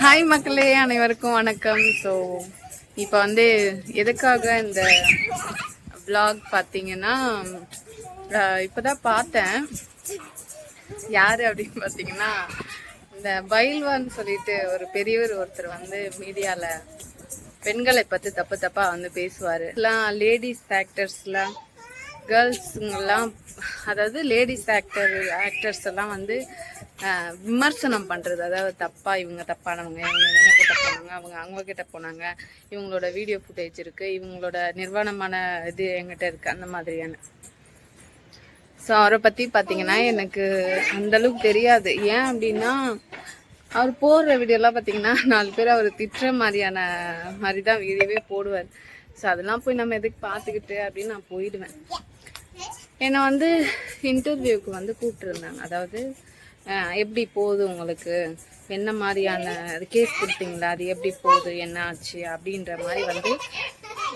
Hi மக்களே அனைவருக்கும் வணக்கம். ஸோ இப்போ வந்து எதுக்காக இந்த வ்ளாக் பார்த்தீங்கன்னா இப்போ தான் பார்த்தேன். யார் அப்படின்னு பார்த்தீங்கன்னா இந்த பைல்வான் சொல்லிட்டு ஒரு பெரியவர் ஒருத்தர் வந்து மீடியாவில் பெண்களை பற்றி தப்பு தப்பாக வந்து பேசுவார். எல்லாம் லேடிஸ் ஆக்டர்ஸ்லாம் கேர்ள்ஸுங்கெல்லாம் அதாவது லேடிஸ் ஆக்டர் ஆக்டர்ஸ் எல்லாம் வந்து விமர்சனம் பண்ணுறது அதாவது தப்பாக இவங்க தப்பானவங்க இவங்க இவங்க கிட்ட போனாங்க அவங்க அவங்க கிட்ட போனாங்க இவங்களோட வீடியோ ஃபுட்டேஜ் இருக்குது இவங்களோட நிர்வாணமான இது எங்கிட்ட இருக்குது அந்த மாதிரியான. ஸோ அவரை பற்றி பார்த்தீங்கன்னா எனக்கு அந்த அளவுக்கு தெரியாது. ஏன் அப்படின்னா அவர் போடுற வீடியோலாம் பார்த்தீங்கன்னா நாலு பேர் அவர் திட்டுற மாதிரியான மாதிரி தான் வீடியோவே போடுவார். ஸோ அதெல்லாம் போய் நம்ம எதுக்கு பார்த்துக்கிட்டு அப்படின்னு நான் போயிடுவேன். என்னை வந்து இன்டர்வியூக்கு வந்து கூப்பிட்டுருந்தாங்க. அதாவது எப்படி போகுது உங்களுக்கு? என்ன மாதிரியான கேஸ் கொடுத்தீங்களா? அது எப்படி போகுது? என்ன ஆச்சு? அப்படின்ற மாதிரி வந்து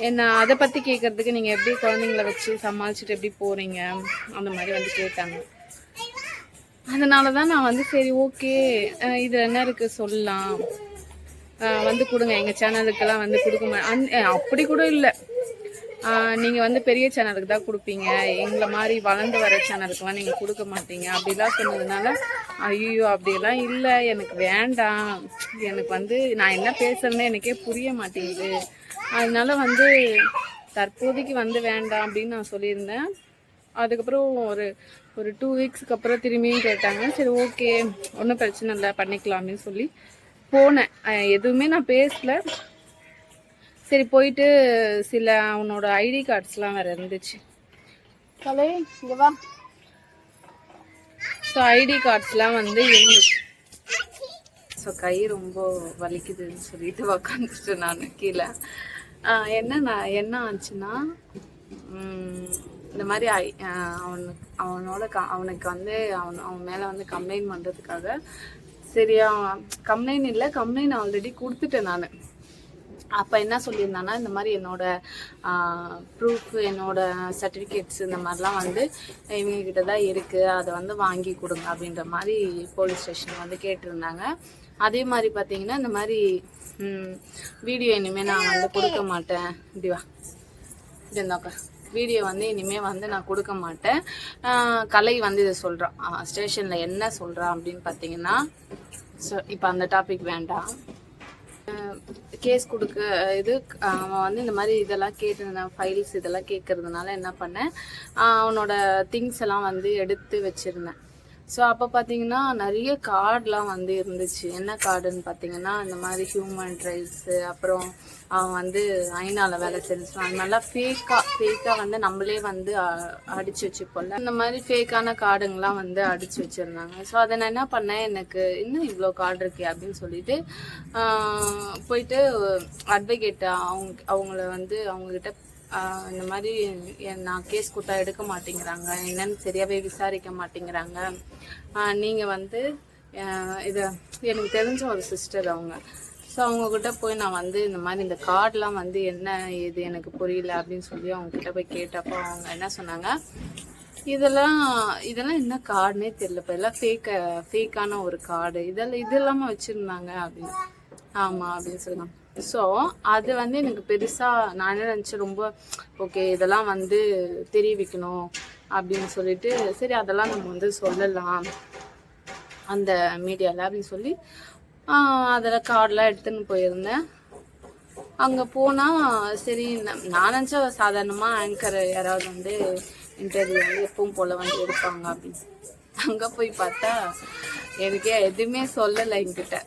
என்ன அதை பற்றி கேட்கறதுக்கு நீங்கள் எப்படி குழந்தைங்கள வச்சு சமாளிச்சுட்டு எப்படி போகிறீங்க அந்த மாதிரி வந்து கேட்டாங்க. அதனால தான் நான் வந்து சரி ஓகே. இது என்ன இருக்குது சொல்லலாம். வந்து கொடுங்க. எங்கள் சேனலுக்கெல்லாம் வந்து கொடுக்க அந் அப்படி கூட இல்லை. நீங்கள் வந்து பெரிய சேனலுக்கு தான் கொடுப்பீங்க. எங்களை மாதிரி வளர்ந்து வர சேனலுக்குலாம் நீங்கள் கொடுக்க மாட்டீங்க. அப்படிலாம் சொன்னதுனால ஐயோ அப்படிலாம் இல்லை. எனக்கு வேண்டாம். எனக்கு வந்து நான் என்ன பேசுறேன்னு எனக்கே புரிய மாட்டேங்குது. அதனால வந்து தற்போதைக்கு வந்து வேண்டாம் அப்படின்னு நான் சொல்லியிருந்தேன். அதுக்கப்புறம் ஒரு ஒரு டூ வீக்ஸ்க்கு அப்புறம் திரும்பியும் கேட்டாங்க. சரி ஓகே ஒன்றும் பிரச்சனை இல்லை. பண்ணிக்கலாம் அப்படின்னு சொல்லி போனேன். எதுவுமே நான் பேசல. சரி போயிட்டு சில அவனோட ஐடி கார்ட்ஸ்லாம் வேற இருந்துச்சு. கலை இங்க வா. ஸோ ஐடி கார்ட்ஸ்லாம் வந்து இருந்துச்சு. ஸோ கை ரொம்ப வலிக்குதுன்னு சொல்லிட்டு உக்காந்துட்டு நான் கீழே. என்ன நான் என்ன ஆச்சுன்னா இந்த மாதிரி ஐ- அவனுக்கு அவனோட க- அவனுக்கு வந்து அவன் அவன் மேலே வந்து கம்ப்ளைண்ட் பண்ணுறதுக்காக சரியா கம்ப்ளைண்ட் இல்லை கம்ப்ளைண்ட் ஆல்ரெடி கொடுத்துட்டேன் நான். அப்போ என்ன சொல்லியிருந்தான்னா இந்த மாதிரி என்னோட ப்ரூஃப் என்னோட சர்டிஃபிகேட்ஸ் இந்த மாதிரிலாம் வந்து இவங்கக்கிட்ட தான் இருக்குது அதை வந்து வாங்கி கொடுங்க அப்படின்ற மாதிரி போலீஸ் ஸ்டேஷன் வந்து கேட்டிருந்தாங்க. அதே மாதிரி பார்த்தீங்கன்னா இந்த மாதிரி வீடியோ இனிமேல் நான் வந்து கொடுக்க மாட்டேன். இப்படி வா. இப்படி இருந்தாக்கா வீடியோ வந்து இனிமேல் வந்து நான் கொடுக்க மாட்டேன். கலை வந்து இதை சொல்கிறான் ஸ்டேஷனில் என்ன சொல்கிறான் அப்படின்னு பார்த்தீங்கன்னா ஸோ இப்போ அந்த டாபிக் வேண்டாம். கேஸ் கொடுக்க இது அவன் வந்து இந்த மாதிரி இதெல்லாம் கேட்டு ஃபைல்ஸ் இதெல்லாம் கேட்கறதுனால என்ன பண்ணேன்? அவனோட திங்ஸ் எல்லாம் வந்து எடுத்து வச்சிருந்தேன். ஸோ அப்போ பார்த்தீங்கன்னா நிறைய கார்டெலாம் வந்து இருந்துச்சு. என்ன கார்டுன்னு பார்த்தீங்கன்னா இந்த மாதிரி ஹியூமன் ரைட்ஸு அப்புறம் அவன் வந்து ஐநாவில் வேலை செஞ்சான் அது மாதிரிலாம் ஃபேக்காக ஃபேக்காக வந்து நம்மளே வந்து அடிச்சு வச்சுப்போம்ல. இந்த மாதிரி ஃபேக்கான கார்டுங்கெலாம் வந்து அடிச்சு வச்சுருந்தாங்க. ஸோ அதை நான் என்ன பண்ணேன்? எனக்கு இன்னும் இவ்வளோ கார்டு இருக்கே அப்படின்னு சொல்லிட்டு போயிட்டு அட்வொகேட்டை அவங்க அவங்கள வந்து அவங்கக்கிட்ட இந்த மாதிரி என் நான் கேஸ் கொடுத்தா எடுக்க மாட்டேங்கிறாங்க. என்னன்னு சரியாகவே விசாரிக்க மாட்டேங்கிறாங்க. நீங்கள் வந்து இதை எனக்கு தெரிஞ்ச ஒரு சிஸ்டர் அவங்க. ஸோ அவங்கக்கிட்ட போய் நான் வந்து இந்த மாதிரி இந்த கார்டெலாம் வந்து என்ன இது எனக்கு புரியல அப்படின்னு சொல்லி அவங்கக்கிட்ட போய் கேட்டப்போ அவங்க என்ன சொன்னாங்க? இதெல்லாம் இதெல்லாம் என்ன கார்டுனே தெரியல இப்போ. எல்லாம் ஃபேக்க ஃபேக்கான ஒரு கார்டு இதெல்லாம் இது இல்லாமல் வச்சுருந்தாங்க அப்படின்னு. ஆமாம் அப்படின்னு சொல்லுவாங்க ஸோ அது வந்து எனக்கு பெருசாக நானே என்ன நினச்சேன் ரொம்ப ஓகே இதெல்லாம் வந்து தெரிய வைக்கணும் அப்படின்னு சொல்லிட்டு சரி அதெல்லாம் நம்ம வந்து சொல்லலாம் அந்த மீடியாவில் அப்படின்னு சொல்லி அதில் கார்டெலாம் எடுத்துன்னு போயிருந்தேன். அங்கே போனால் சரி நான் நினச்ச சாதாரணமாக ஆங்கர் யாராவது வந்து இன்டர்வியூ வந்து எப்பவும் போல் வந்து எடுப்பாங்க அப்படின்னு. அங்கே போய் பார்த்தா எனக்கே எதுவுமே சொல்லலை என்கிட்ட.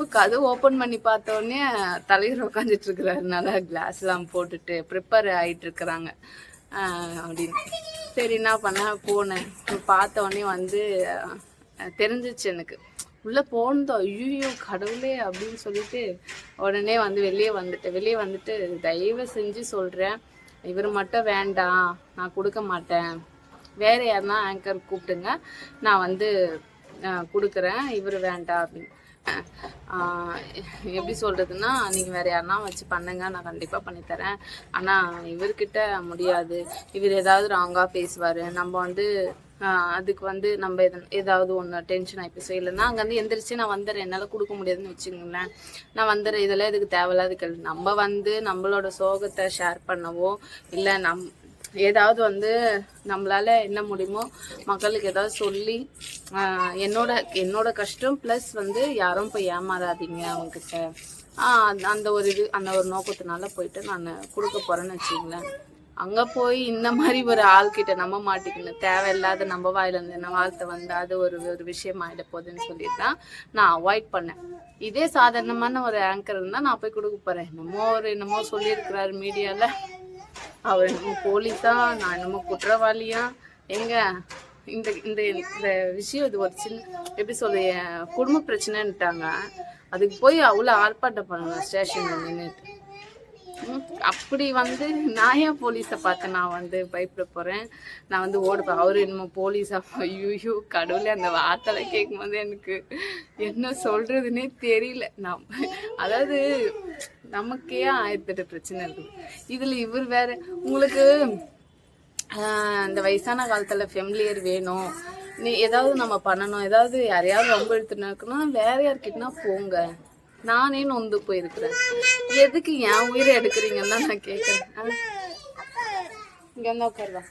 அப்போ கதவு ஓப்பன் பண்ணி பார்த்தோடனே தலைவர் உட்காந்துட்டு இருக்கிறதுனால கிளாஸ்லாம் போட்டுட்டு ப்ரிப்பேர் ஆகிட்டு இருக்கிறாங்க. அப்படின்னு. சரி என்ன பண்ணேன் போனேன். பார்த்த உடனே வந்து தெரிஞ்சிச்சு எனக்கு. உள்ளே போனதும் ஐயோ கடவுளே அப்படின்னு சொல்லிட்டு உடனே வந்து வெளியே வந்துட்டேன். வெளியே வந்துட்டு தயவு செஞ்சு சொல்கிறேன் இவர் மட்டும் வேண்டாம். நான் கொடுக்க மாட்டேன். வேற யாருன்னா ஆங்கர் கூப்பிட்டுங்க நான் வந்து கொடுக்குறேன். இவர் வேண்டாம் அப்படின்னு. எப்படி சொல்கிறதுன்னா நீங்கள் வேறு யாருன்னா வச்சு பண்ணுங்க நான் கண்டிப்பாக பண்ணித்தரேன் ஆனால் இவர்கிட்ட முடியாது. இவர் ஏதாவது ராங்காக பேசுவார். நம்ம வந்து அதுக்கு வந்து நம்ம எது ஏதாவது ஒன்று டென்ஷன் ஆகிப்போம் இல்லைன்னா அங்கேருந்து எந்திரிச்சு நான் வந்துடுறேன். என்னால் கொடுக்க முடியாதுன்னு வச்சுக்கோங்களேன். நான் வந்துடுறேன். இதெல்லாம் இதுக்கு தேவையில்லாத கேள்வி. நம்ம வந்து நம்மளோட சோகத்தை ஷேர் பண்ணவோ இல்லை நம் ஏதாவது வந்து நம்மளால என்ன முடியுமோ மக்களுக்கு ஏதாவது சொல்லி என்னோட என்னோட கஷ்டம் ப்ளஸ் வந்து யாரும் போய் ஏமாறாதீங்க அவங்கக்கிட்ட அந்த- அந்த ஒரு இது அந்த ஒரு நோக்கத்தினால போயிட்டு நான் கொடுக்க போறேன்னு வச்சுங்களேன் அங்க போய் இந்த மாதிரி ஒரு ஆள்கிட்ட நம்ப மாட்டேங்கணும் தேவையில்லாத நம்ம வாயில இருந்து என்ன வார்த்தை வந்து அது ஒரு ஒரு விஷயம் ஆயிட போகுதுன்னு சொல்லிட்டு தான் நான் அவாய்ட் பண்ணேன். இதே சாதாரணமான ஒரு ஆங்கர் இருந்தா நான் போய் கொடுக்க போறேன். என்னமோ ஒரு என்னமோ சொல்லியிருக்கிறாரு மீடியால அவர் என்னமோ போலீஸா நான் என்னமோ குற்றவாளியா? எங்க? இந்த இந்த இந்த விஷயம் இது ஒரு சின்ன எப்படி சொல்ல என் குடும்ப பிரச்சனைன்ட்டாங்க. அதுக்கு போய் அவ்வளோ ஆர்ப்பாட்டம் பண்ணுவேன் ஸ்டேஷனில் நின்றுட்டு அப்படி வந்து நான் ஏன் போலீஸை பார்த்து நான் வந்து பயப்பட போகிறேன் நான் வந்து ஓடுப்பேன் அவர் என்னமோ போலீஸா? ஐயோ கடவுளே அந்த வார்த்தை கேட்கும் போது எனக்கு என்ன சொல்கிறதுனே தெரியல. நான் அதாவது நமக்கே ஆயிரத்தெட்டு பிரச்சனை இருக்குது இதில் இவர் வேற உங்களுக்கு அந்த வயசான காலத்துல ஃபெமிலியர் வேணும். நீ ஏதாவது நம்ம பண்ணணும். ஏதாவது யாரையாவது ரொம்ப எடுத்துனா வேற யார்கிட்டனா போங்க. நானே நொந்து போயிருக்கிறேன். எதுக்கு என் உயிரை எடுக்கிறீங்கன்னு தான் நான் கேட்குறேன் இங்கே வந்து உட்காருவா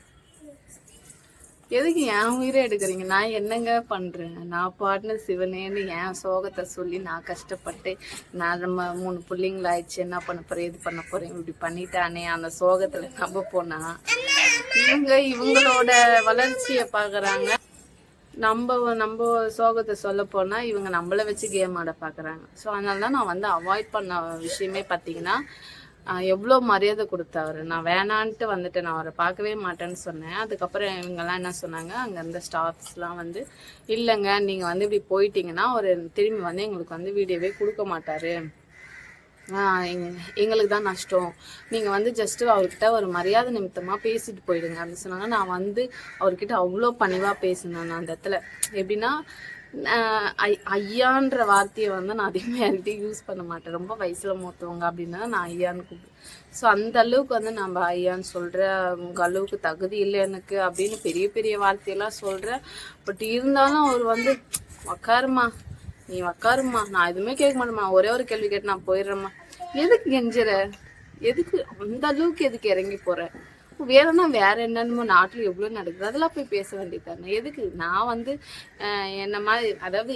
எதுக்கு என் உயிரை எடுக்கிறீங்க? நான் என்னங்க பண்றேன்? நான் பாட்டின சிவனேன்னு என் சோகத்தை சொல்லி நான் கஷ்டப்பட்டு நான் நம்ம மூணு பிள்ளைங்கள ஆயிடுச்சு என்ன பண்ண போறேன்? இது பண்ண போறேன்? இப்படி பண்ணிட்டானே. அந்த சோகத்துல நம்ப போனா இவங்க இவங்களோட வளர்ச்சியை பாக்குறாங்க. நம்ம நம்ம சோகத்தை சொல்ல போனா இவங்க நம்மள வச்சு கேம் ஆட பாக்குறாங்க. ஸோ அதனால தான் நான் வந்து அவாய்ட் பண்ண விஷயமே பார்த்தீங்கன்னா எவ்வளோ மரியாதை கொடுத்தாரு நான் வேணான்ட்டு வந்துட்டு நான் அவரை பார்க்கவே மாட்டேன்னு சொன்னேன். அதுக்கப்புறம் இவங்கெல்லாம் என்ன சொன்னாங்க? அங்கே இருந்த ஸ்டாஃப்ஸ்லாம் வந்து இல்லைங்க நீங்கள் வந்து இப்படி போயிட்டீங்கன்னா அவர் திரும்பி வந்து எங்களுக்கு வந்து வீடியோவே கொடுக்க மாட்டாரு. எங்களுக்கு தான் நஷ்டம். நீங்கள் வந்து ஜஸ்ட்டு அவர்கிட்ட ஒரு மரியாதை நிமித்தமாக பேசிட்டு போயிடுங்க. அப்படின்னு சொன்னாங்க. நான் வந்து அவர்கிட்ட அவ்வளோ பணிவாக பேசினேன் நான் அந்த இடத்துல. எப்படின்னா ஐயான்ற வார்த்தையை வந்து நான் அதிகமாக யார்கிட்டையும் யூஸ் பண்ண மாட்டேன். ரொம்ப வயசில் மூத்தவங்க அப்படின்னா நான் ஐயான்னு கூப்பிடுவேன். ஸோ அந்த அளவுக்கு வந்து நம்ம ஐயான்னு சொல்கிற உங்கள் அளவுக்கு தகுதி இல்லை எனக்கு அப்படின்னு பெரிய பெரிய வார்த்தையெல்லாம் சொல்கிறேன் பட் இருந்தாலும் அவர் வந்து உக்காருமா நீ உக்காருமா நான் எதுவுமே கேட்க மாட்டேம்மா. ஒரே ஒரு கேள்வி கேட்டு நான் போயிடுறேம்மா. எதுக்கு கெஞ்சுற? எதுக்கு? அந்த அளவுக்கு எதுக்கு இறங்கி போற வேறனா வேற என்னென்னமோ நாட்டில் எவ்வளோ நடக்குது அதெல்லாம் போய் பேச வேண்டியதானே எதுக்கு? நான் வந்து என்ன மாதிரி அதாவது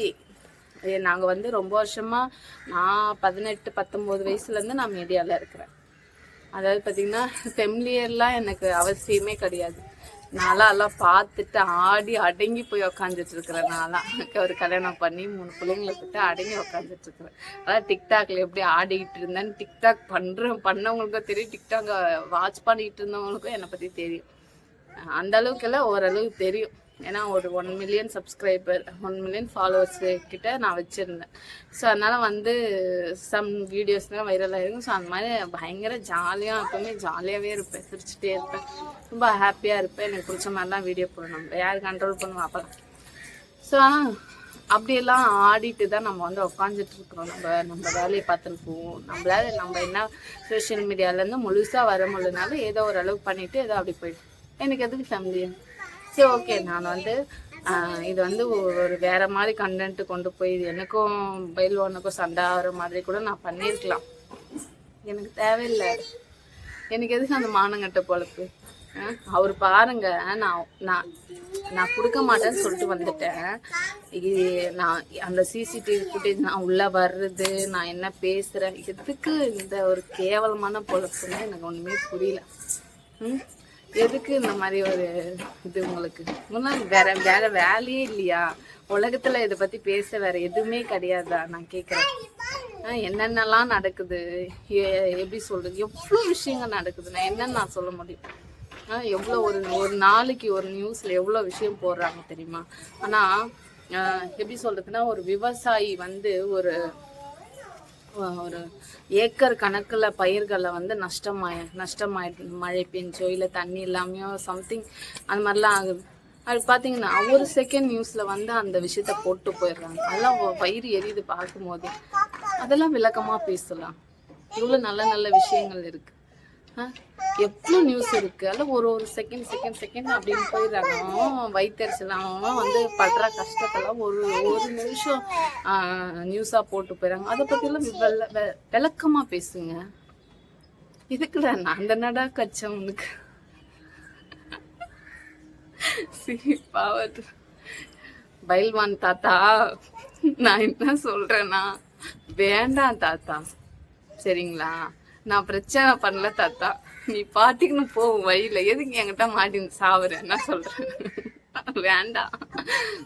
நாங்கள் வந்து ரொம்ப வருஷமா நான் பதினெட்டு பத்தொம்போது வயசுலேருந்து நான் மீடியாவில் இருக்கிறேன். அதாவது பார்த்தீங்கன்னா ஃபெமிலியர்லாம் எனக்கு அவசியமே கிடையாது. நான்லாம் எல்லாம் பார்த்துட்டு ஆடி அடங்கி போய் உக்காந்துட்டு இருக்கிறேன் நான்லாம் ஒரு கல்யாணம் பண்ணி மூணு பிள்ளைங்களை விட்டு அடங்கி உக்காந்துட்டு இருக்கிறேன் அதான் டிக்டாக்ல எப்படி ஆடிக்கிட்டு இருந்தேன்னு டிக்டாக் பண்றேன் பண்ணவங்களுக்கும் தெரியும். டிக்டாக் வாட்ச் பண்ணிக்கிட்டு இருந்தவங்களுக்கும் என்னை பத்தி தெரியும். அந்த அளவுக்கு எல்லாம் ஓரளவுக்கு தெரியும். ஏன்னா ஒரு one million subscriber one million followers கிட்ட நான் வச்சுருந்தேன். ஸோ அதனால் வந்து சம் வீடியோஸ்லாம் வைரல் ஆயிருக்கும் ஸோ அந்த மாதிரி பயங்கர ஜாலியாக எப்பவுமே ஜாலியாகவே இருப்பேன். சிரிச்சுட்டே இருப்பேன். ரொம்ப ஹாப்பியாக இருப்பேன். எனக்கு பிடிச்ச மாதிரிலாம் வீடியோ போடணும். யார் கண்ட்ரோல் பண்ணுவோம் அப்போலாம் ஸோ அப்படியெல்லாம் ஆடிட்டு தான் நம்ம வந்து உட்காந்துட்டு இருக்கிறோம். நம்ம நம்ம வேலையை பார்த்துட்டு போவோம். நம்மளால நம்ம என்ன சோஷியல் மீடியாலேருந்து முழுசாக வர முடியலனாலும் ஏதோ ஓரளவுக்கு பண்ணிவிட்டு ஏதோ அப்படி போயிட்டு. எனக்கு எதுக்கு ஃபேமிலி சரி ஓகே நான் வந்து இது வந்து ஒரு ஒரு வேற மாதிரி கண்டென்ட் கொண்டு போய் இது எனக்கும் பயில்வானுக்கும் சண்டை ஆகிற மாதிரி கூட நான் பண்ணியிருக்கலாம். எனக்கு தேவையில்லை. எனக்கு எதுக்கு அந்த மானங்கட்ட பொழப்பு? அவர் பாருங்க நான் நான் நான் கொடுக்க மாட்டேன்னு சொல்லிட்டு வந்துட்டேன். இது நான் அந்த சிசிடிவி ஃபுட்டேஜ் நான் உள்ளே வர்றது நான் என்ன பேசுகிறேன் எதுக்கு இந்த ஒரு கேவலமான பொழப்புன்னு எனக்கு ஒன்றுமே புரியல. ம்? எதுக்கு இந்த மாதிரி ஒரு இது உங்களுக்கு? முன்னாடி வேற வேற வேலையே இல்லையா? உலகத்துல இதை பத்தி பேச வேற எதுவுமே கிடையாதா? நான் கேக்குறேன். என்னென்னலாம் நடக்குது? எ- எப்படி சொல்றது? எவ்வளோ விஷயங்கள் நடக்குது? நான் என்னன்னு நான் சொல்ல முடியும். எவ்வளோ ஒரு ஒரு நாளைக்கு ஒரு நியூஸில் எவ்வளோ விஷயம் போடுறாங்க தெரியுமா? ஆனால் எப்படி சொல்றதுன்னா ஒரு விவசாயி வந்து ஒரு ஒரு ஏக்கர் கணக்கில் பயிர்களை வந்து நஷ்டமாய நஷ்டமாயிடுது மழை பெஞ்சோ இல்லை தண்ணி இல்லாமையோ சம்திங் அந்த மாதிரிலாம் ஆகுது. அது பார்த்தீங்கன்னா ஒரு செகண்ட் நியூஸில் வந்து அந்த விஷயத்த போட்டு போயிடுறாங்க. அதெல்லாம் பயிர் எரியுது பார்க்கும்போது. அதெல்லாம் விளக்கமாக பேசலாம். இவ்வளோ நல்ல நல்ல விஷயங்கள் இருக்குது எவ்வளோ நியூஸ் இருக்கு? அதில் ஒரு ஒரு செகண்ட் செகண்ட் செகண்ட் அப்படின்னு போயிடுறாங்க. அவன் அவன் வந்து படுற கஷ்டத்தெல்லாம் ஒரு ஒரு நிமிஷம் நியூஸாக போட்டு போயிடுறாங்க. அதை பற்றிலாம் வெள்ள வெ- பேசுங்க. இதுக்குடா நான் அந்த நடா கச்சம் உனக்கு. சிரிப்பாவது பயில்வான் தாத்தா நான் என்ன சொல்கிறேன்னா வேண்டாம் தாத்தா. சரிங்களா? நான் பிரச்சனை பண்ணல தாத்தா. நீ பாட்டிக்குன்னு போ வழியில. எதுக்கு என்கிட்ட மாட்டின்னு சாவுற? என்ன சொல்றேன் வேண்டாம்.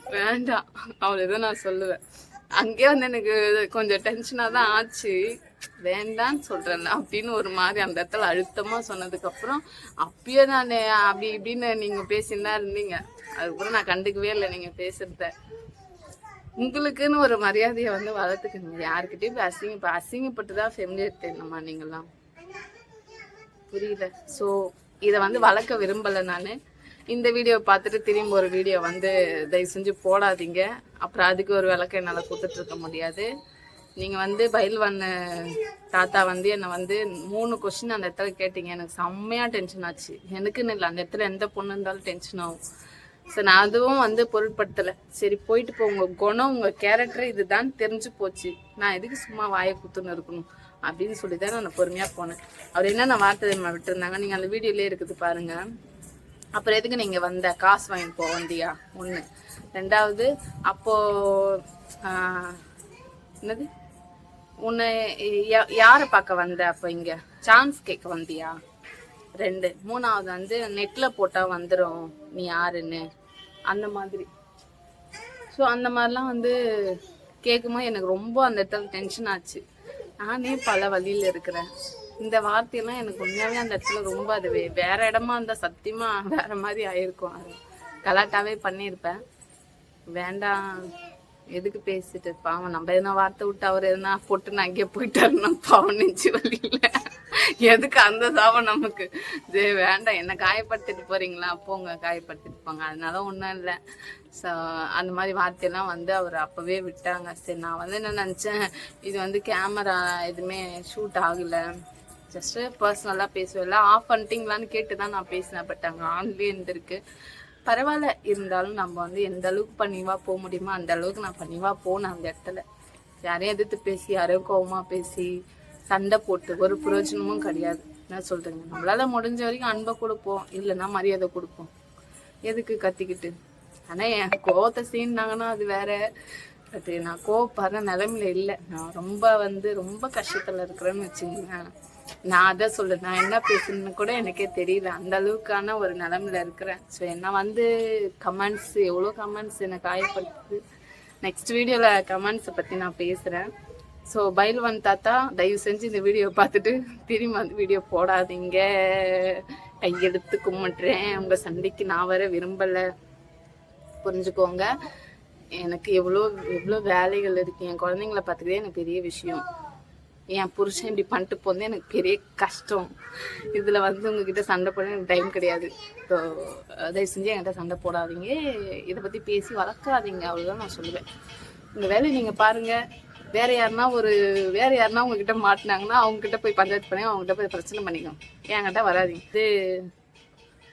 வேண்டாம். அவ்வளவுதான் நான் சொல்லுவேன். அங்கேயே வந்து எனக்கு கொஞ்சம் டென்ஷனாக தான் ஆச்சு. வேண்டான்னு சொல்றேன்ல அப்படின்னு ஒரு மாதிரி அந்த இடத்துல அழுத்தமா சொன்னதுக்கு அப்புறம் அப்பயே நான் அப்படி இப்படின்னு நீங்க பேசினா இருந்தீங்க. அதுக்கப்புறம் நான் கண்டுக்கவே இல்லை நீங்க பேசுறத. உங்களுக்குன்னு ஒரு மரியாதையை வந்து வளர்த்துக்கணும். யாருக்கிட்டையும் இப்போ அசிங்க இப்போ அசிங்கப்பட்டு தான் ஃபெமிலியர் தெரியணுமா நீங்களாம் புரியல ஸோ இதை வந்து வளர்க்க விரும்பலை நான். இந்த வீடியோ பார்த்துட்டு திரும்ப ஒரு வீடியோ வந்து தயவு செஞ்சு போடாதீங்க. அப்புறம் அதுக்கு ஒரு விளக்கம் என்னால் கொடுத்துட்ருக்க முடியாது. நீங்கள் வந்து பயில்வான் தாத்தா வந்து என்னை வந்து மூணு கொஷின் அந்த இடத்துல கேட்டீங்க. எனக்கு செம்மையாக டென்ஷன் ஆச்சு. எனக்குன்னு இல்லை அந்த இடத்துல எந்த பொண்ணு இருந்தாலும் டென்ஷன் ஆகும். ஸோ நான் அதுவும் வந்து பொருட்படுத்தலை. சரி போயிட்டு போ. உங்கள் குணம் உங்கள் கேரக்டர் இதுதான் தெரிஞ்சு போச்சு. நான் எதுக்கு சும்மா வாயை குத்துன்னு இருக்கணும்? அப்படின்னு சொல்லி தான் நான் பொறுமையாக போனேன். அவர் என்னென்ன வார்த்தை தெரியுமா விட்டுருந்தாங்க? நீங்கள் அந்த வீடியோலேயே இருக்குது பாருங்கள் அப்புறம் எதுக்கு நீங்கள் வந்த? காசு வாங்கி போ வந்தியா? ஒன்று ரெண்டாவது அப்போது என்னது? உன்னை யா- யாரை பார்க்க வந்த அப்போ இங்கே? சான்ஸ் கேட்க வந்தியா? ரெண்டு. மூணாவது வந்து நெட்ல போட்டா வந்துடும் நீ யாருன்னு. அந்த மாதிரி. ஸோ அந்த மாதிரிலாம் வந்து கேட்கும்போது எனக்கு ரொம்ப அந்த இடத்துல டென்ஷன் ஆச்சு. நானே பல வழியில் இருக்கிறேன். இந்த வார்த்தையெல்லாம் எனக்கு உண்மையாகவே அந்த இடத்துல ரொம்ப அது வேற இடமா இருந்தால் சத்தியமா வேற மாதிரி ஆயிருக்கும். அது கலாட்டாவே பண்ணியிருப்பேன். வேண்டாம். எதுக்கு பேசிட்டு பாவம் நம்ம எதனா வார்த்தை விட்டு அவர் எதனா போட்டு நான் அங்கேயே போயிட்டாருன்னா பாவம் நெஞ்சு வழியில் எதுக்கு அந்த சாபம் நமக்கு? ஜே வேண்டாம் என்ன காயப்படுத்திட்டு போறீங்களா? போங்க காயப்படுத்திட்டு போங்க. அதனால ஒன்றும் இல்லை. ஸோ அந்த மாதிரி வார்த்தையெல்லாம் வந்து அவர் அப்போவே விட்டாங்க. சரி நான் வந்து என்ன நினச்சேன் இது வந்து கேமரா எதுவுமே ஷூட் ஆகலை. ஜஸ்ட்டு பர்சனலாக இல்லை ஆஃப் பண்ணிட்டீங்களான்னு கேட்டு தான் நான் பேசினேன். பட் அங்கே ஆன்லேயே இருந்திருக்கு. பரவாயில்ல. இருந்தாலும் நம்ம வந்து எந்த அளவுக்கு பணிவாக போக முடியுமோ அந்த அளவுக்கு நான் பணிவாக போனேன் அந்த இடத்துல. யாரையும் எதிர்த்து பேசி யாரையும் கோபமாக பேசி சண்டை போட்டு ஒரு பிரயோஜனமும் கிடையாது. என்ன சொல்றீங்க. நம்மளால முடிஞ்ச வரைக்கும் அன்பை கொடுப்போம். இல்லைன்னா மரியாதை கொடுப்போம். எதுக்கு கத்திக்கிட்டு? ஆனா என் கோவத்தை சீன்னாங்கன்னா அது வேற. பட் நான் கோவப்படுற நிலைமையில இல்லை. நான் ரொம்ப வந்து ரொம்ப கஷ்டத்துல இருக்கிறேன்னு வச்சுக்கோங்களேன். நான் அதை சொல்ல நான் என்ன பேசுறேன்னு கூட எனக்கே தெரியல. அந்த அளவுக்கான ஒரு நிலைமையில இருக்கிறேன். ஸோ என்ன வந்து கமெண்ட்ஸ் எவ்வளோ கமெண்ட்ஸ் என்னை காயப்படுத்துது நெக்ஸ்ட் வீடியோவில் கமெண்ட்ஸை பற்றி நான் பேசுகிறேன் ஸோ பைல்வான் தாத்தா தயவு செஞ்சு இந்த வீடியோ பார்த்துட்டு திரும்பி அந்த வீடியோ போடாதீங்க. கையெடுத்து கும்பிட்றேன் உங்கள் சண்டைக்கு நான் வர விரும்பலை. புரிஞ்சுக்கோங்க. எனக்கு எவ்வளோ எவ்வளோ வேலைகள் இருக்கு. என் குழந்தைங்கள பார்த்துக்கிறதே எனக்கு பெரிய விஷயம். என் புருஷன் இப்படி பண்ணிட்டு போனது எனக்கு பெரிய கஷ்டம். இதில் வந்து உங்ககிட்ட சண்டை போட எனக்கு டைம் கிடையாது. ஸோ தயவு செஞ்சு என்கிட்ட சண்டை போடாதீங்க. இதை பற்றி பேசி வளர்க்காதீங்க. அவ்வளோதான் நான் சொல்லுவேன். இந்த வேலையை நீங்கள் பாருங்கள் வேற யாருன்னா ஒரு வேற யாருன்னா உங்ககிட்ட மாட்டினாங்கன்னா அவங்ககிட்ட போய் பஞ்சாயத்து பண்ணி அவங்ககிட்ட போய் பிரச்சனை பண்ணிக்கோங்க என்கிட்ட வராதிங்க. இது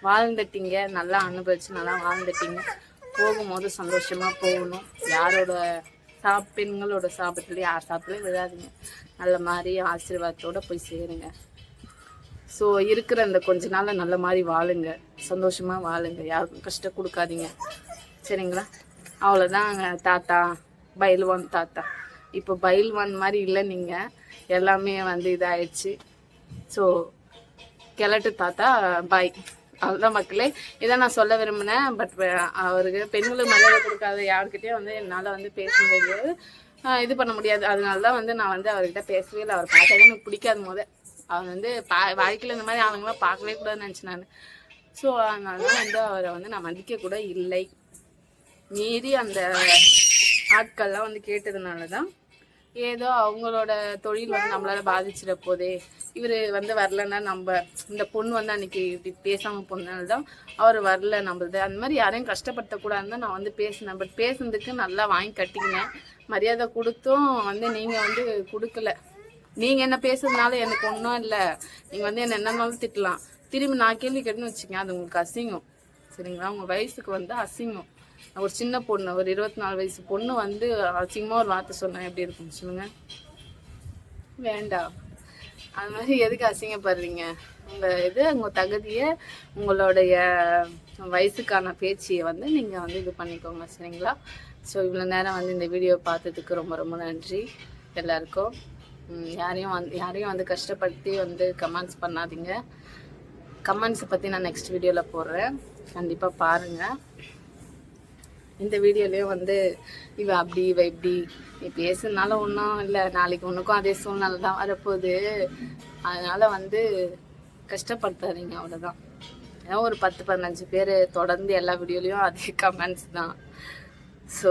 வாழ்ந்துட்டீங்க நல்லா அனுபவிச்சு நல்லா வாழ்ந்துட்டீங்க. போகும்போது சந்தோஷமா போகணும். யாரோட சாப் பெண்களோட சாபத்துல யார் சாப்பிடலையும் விழாதுங்க. நல்ல மாதிரி ஆசீர்வாதத்தோட போய் சேருங்க. ஸோ இருக்கிற அந்த கொஞ்ச நாளில் நல்ல மாதிரி வாழுங்க. சந்தோஷமா வாழுங்க. யாருக்கும் கஷ்டம் கொடுக்காதீங்க. சரிங்களா? அவ்வளோதாங்க தாத்தா. பயில்வான் தாத்தா. இப்போ பயில்வான் மாதிரி இல்லை நீங்கள் எல்லாமே வந்து இதாயிடுச்சு. ஸோ கிழட்டு தாத்தா பாய் அதுதான் மக்களே. இதை நான் சொல்ல விரும்பினேன். பட் அவருக்கு பெண்களுக்கு மரியாதை கொடுக்காத யாருக்கிட்டேயும் வந்து என்னால் வந்து பேச முடியாது. இது பண்ண முடியாது. அதனால தான் வந்து நான் வந்து அவர்கிட்ட பேசவே இல்லை. அவர் பார்க்கவே எனக்கு பிடிக்காத முத. அவர் வந்து பா வாழ்க்கையில் இந்த மாதிரி ஆளுங்களாம் பார்க்கவே கூடாதுன்னு நினச்சேன் நான். ஸோ அதனால தான் வந்து அவரை வந்து நான் மதிக்க கூட இல்லை. மீறி அந்த ஆட்கள்லாம் வந்து கேட்டதுனால தான் ஏதோ அவங்களோட தொழில் வந்து நம்மளால பாதிச்சிட போதே இவர் வந்து வரலன்னா நம்ம இந்த பொண்ணு வந்து அன்னைக்கு இப்படி பேசாம போனதுனால தான் அவர் வரல நம்மளது. அந்த மாதிரி யாரையும் கஷ்டப்படுத்தக்கூடாதுன்னு தான் நான் வந்து பேசினேன். பட் பேசுனதுக்கு நல்லா வாங்கி கட்டிக்கினேன். மரியாதை கொடுத்தும் வந்து நீங்கள் வந்து கொடுக்கல. நீங்கள் என்ன பேசுறதுனால எனக்கு ஒன்றும் இல்லை. நீங்கள் வந்து என்ன என்னன்னாலும் திட்டலாம். திரும்பி நான் கேள்வி கேட்டுன்னு வச்சுக்கேன் அது உங்களுக்கு அசிங்கம். சரிங்களா? உங்கள் வயசுக்கு வந்து அசிங்கம். ஒரு சின்ன பொண்ணு ஒரு இருபத்தி நாலு வயசு பொண்ணு வந்து அசிங்கமாக ஒரு வார்த்தை சொன்னேன். எப்படி இருக்கும் சொல்லுங்க. வேண்டாம். அது மாதிரி எதுக்கு அசிங்கப்படுறீங்க? உங்கள் இது உங்கள் தகுதியை உங்களுடைய வயசுக்கான பேச்சியை வந்து நீங்கள் வந்து இது பண்ணிக்கோங்க. சரிங்களா? ஸோ இவ்வளோ நேரம் வந்து இந்த வீடியோ பார்த்ததுக்கு ரொம்ப ரொம்ப நன்றி எல்லாருக்கும். யாரையும் வந்து யாரையும் வந்து கஷ்டப்படுத்தி வந்து கமெண்ட்ஸ் பண்ணாதீங்க. கமெண்ட்ஸை பற்றி நான் நெக்ஸ்ட் வீடியோவில் போடுறேன். கண்டிப்பாக பாருங்கள் இந்த வீடியோலையும் வந்து இவ அப்படி இவ இப்படி நீ பேசுனால ஒன்றும் இல்லை நாளைக்கு உனக்கும் அதே சூழ்நிலை தான் வரப்போகுது. அதனால வந்து கஷ்டப்படுத்தாதீங்க அவ்வளோதான் ஏன்னா ஒரு பத்து பதினஞ்சு பேர் தொடர்ந்து எல்லா வீடியோலையும் அதே கமெண்ட்ஸ் தான். ஸோ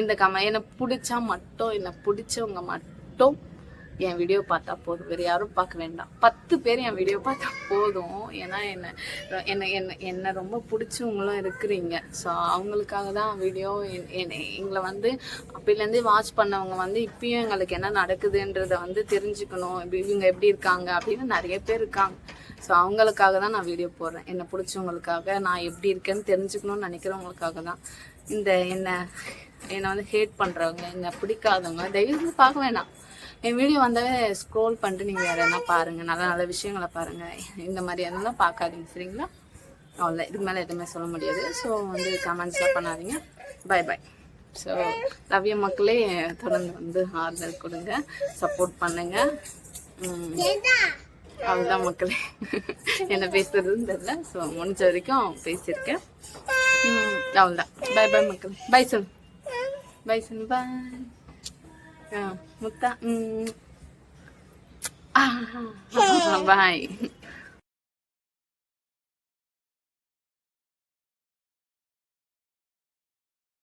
இந்த கம என்னை பிடிச்சா மட்டும் என்னை பிடிச்சவங்க மட்டும் என் வீடியோ பார்த்தா போதும். வேறு யாரும் பார்க்க வேண்டாம். பத்து பேர் என் வீடியோ பார்த்தா போதும். ஏன்னா என்ன என்னை என்ன என்னை ரொம்ப பிடிச்சவங்களும் இருக்கிறீங்க. ஸோ அவங்களுக்காக தான் வீடியோ எங்களை வந்து அப்போலேருந்தே வாட்ச் பண்ணவங்க வந்து இப்பயும் எங்களுக்கு என்ன நடக்குதுன்றதை வந்து தெரிஞ்சுக்கணும். இப்படி இவங்க எப்படி இருக்காங்க அப்படின்னு நிறைய பேர் இருக்காங்க. ஸோ அவங்களுக்காக தான் நான் வீடியோ போடுறேன். என்னை பிடிச்சவங்களுக்காக நான் எப்படி இருக்கேன்னு தெரிஞ்சுக்கணும்னு நினைக்கிறவங்களுக்காக தான். இந்த என்ன என்னை வந்து ஹேட் பண்ணுறவங்க என்னை பிடிக்காதவங்க தயவு பார்க்க வேணாம். என் வீடியோ வந்தாவே ஸ்க்ரோல் பண்ணிட்டு நீங்கள் வேறு என்ன பாருங்கள் நல்ல நல்ல விஷயங்களை பாருங்கள் இந்த மாதிரி எதுனா பார்க்காதீங்க சரிங்களா? அவ்வளோ இதுக்கு மேலே எதுவுமே சொல்ல முடியாது. ஸோ வந்து கமெண்ட்ஸ்லாம் பண்ணாதீங்க. பை பை ஸோ லவ்ய மக்களே. தொடர்ந்து வந்து ஆறுதல் கொடுங்க. சப்போர்ட் பண்ணுங்க. அவ்வளோதான் மக்களே. என்ன பேசுறதுன்னு தெரியல. ஸோ முடிஞ்ச வரைக்கும் பேசியிருக்கேன். அவ்வளோதான் பை பை மக்கள். பை சொல்லு. பை சொல்லு. பாய் முத்தா ம் பாய்